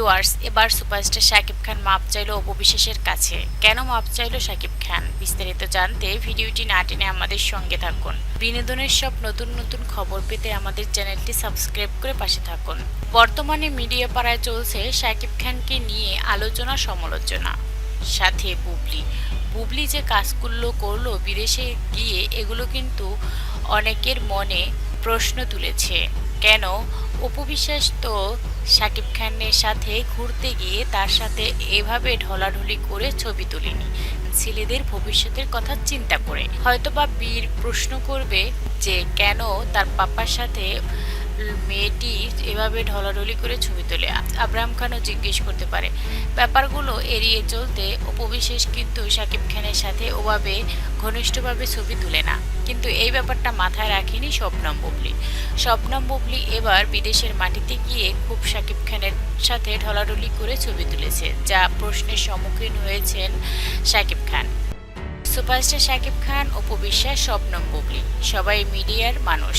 Viewers এবার superstar Shakib খান মাপ চাইলো অপবিশ্বাসের কাছে। কেন মাপ চাইলো শাকিব খান? বিস্তারিত জানতে ভিডিওটি না টেনে আমাদের সঙ্গে থাকুন। বিনোদনের সব নতুন নতুন খবর পেতে আমাদের চ্যানেলটি সাবস্ক্রাইব করে পাশে থাকুন। বর্তমানে মিডিয়া পাড়ায় চলছে শাকিব খানকে নিয়ে আলোচনা সমালোচনা। সাথে বুবলি। বুবলি যে কাজগুলো করল বিদেশে গিয়ে এগুলো কিন্তু অনেকের মনে প্রশ্ন তুলেছে। কেন অপবিশ্বাস তো শাকিব খানের সাথে ঘুরতে গিয়ে তার সাথে এভাবে ঢলাঢলি করে ছবি তুলিনি? ছেলেদের ভবিষ্যতের কথা চিন্তা করে। হয়তোবা বীর প্রশ্ন করবে যে কেন তার পাপার সাথে মেয়েটি এভাবে ঢলাঢলি করে ছবি তোলে। আব্রাহাম খানও জিজ্ঞেস করতে পারে, ব্যাপারগুলো এড়িয়ে চলতে অপবিশেষ কিন্তু শাকিব খানের সাথে ওভাবে ঘনিষ্ঠভাবে ছবি তুলে না। কিন্তু এই ব্যাপারটা মাথায় রাখেনি শবনম বুবলি। শবনম বুবলি এবার বিদেশের মাটিতে গিয়ে খুব শাকিব খানের সাথে ঢলাঢলি করে ছবি তুলেছে, যা প্রশ্নের সম্মুখীন হয়েছেন শাকিব খান। সুপারস্টার শাকিব খান অপবিশ্বাস শবনম বুবলি। সবাই মিডিয়ার মানুষ,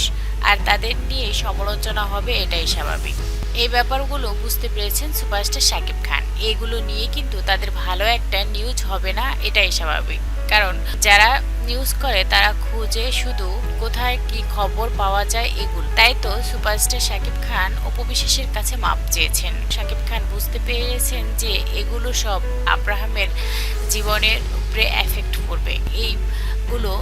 আর তাদের নিয়ে সমালোচনা হবে এটাই স্বাভাবিক। এই ব্যাপারগুলো বুঝতে পেরেছেন সুপারস্টার শাকিব খান। এগুলো নিয়ে কিন্তু তাদের ভালো একটা নিউজ হবে না, এটাই স্বাভাবিক। কারণ যারা নিউজ করে, তারা খুঁজে শুধু কোথায় কি খবর পাওয়া যায় এগুলো। তাই তো সুপারস্টার শাকিব খান অপবিশ্বাসের কাছে মাপ চেয়েছেন। শাকিব খান বুঝতে পেরেছেন যে এগুলো সব আব্রাহামের জীবনের উপরে এফেক্ট করবে। এইগুলো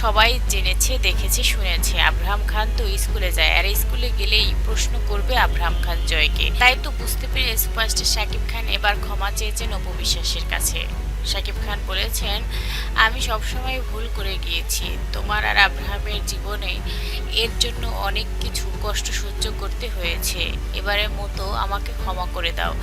সবাই জেনেছে, দেখেছে, শুনেছে। আব্রাহাম খান তো স্কুলে যায়, আর স্কুলে গেলেই প্রশ্ন করবে আব্রাহাম খান জয়কে। তাই তো বুঝতে পেরে সুপারস্টার শাকিব খান এবার ক্ষমা চেয়েছেন অপবিশ্বাসের কাছে। শাকিব খান বলেছেন, আমি সবসময় ভুল করে গিয়েছি। তোমার আর আব্রাহামের জীবনে এর জন্য অনেক কিছু কষ্ট সহ্য করতে হয়েছে। এবারের মতো আমাকে ক্ষমা করে দাও।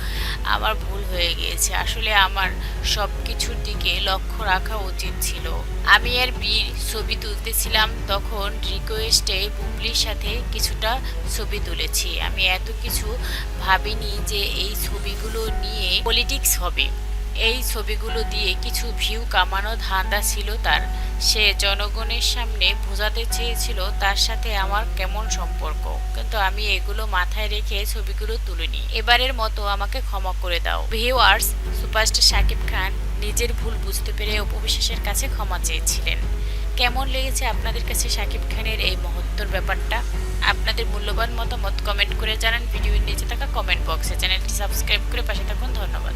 আমার ভুল হয়ে গিয়েছে। আসলে আমার সব কিছুর দিকে লক্ষ্য রাখা উচিত ছিল। আমি আর বীর ছবি তুলতেছিলাম। তখন রিকোয়েস্টে বুবলির সাথে কিছুটা ছবি তুলেছি। আমি এত কিছু ভাবিনি যে এই ছবিগুলো নিয়ে পলিটিক্স হবে। এই ছবিগুলো দিয়ে কিছু ভিউ কামানো ধান্দা ছিল তার। সে জনগণের সামনে বোঝাতে চেয়েছিল, তার সাথে আমার কেমন সম্পর্ক? কিন্তু আমি এগুলো মাথায় রেখে ছবিগুলো তুলিনি। এবারের মতো আমাকে ক্ষমা করে দাও। ভিউয়ার্স, সুপারস্টার শাকিব খান নিজের ভুল বুঝতে পেরে উপবিশ্বাসের কাছে ক্ষমা চেয়েছিলেন। কেমন লেগেছে আপনাদের কাছে শাকিব খানের এই মহত্তর ব্যাপারটা? আপনাদের মূল্যবান মতামত কমেন্ট করে জানান। ভিডিওর নিচে থাকা কমেন্ট বক্সে চ্যানেলটি সাবস্ক্রাইব করে পাশে থাকুন। ধন্যবাদ।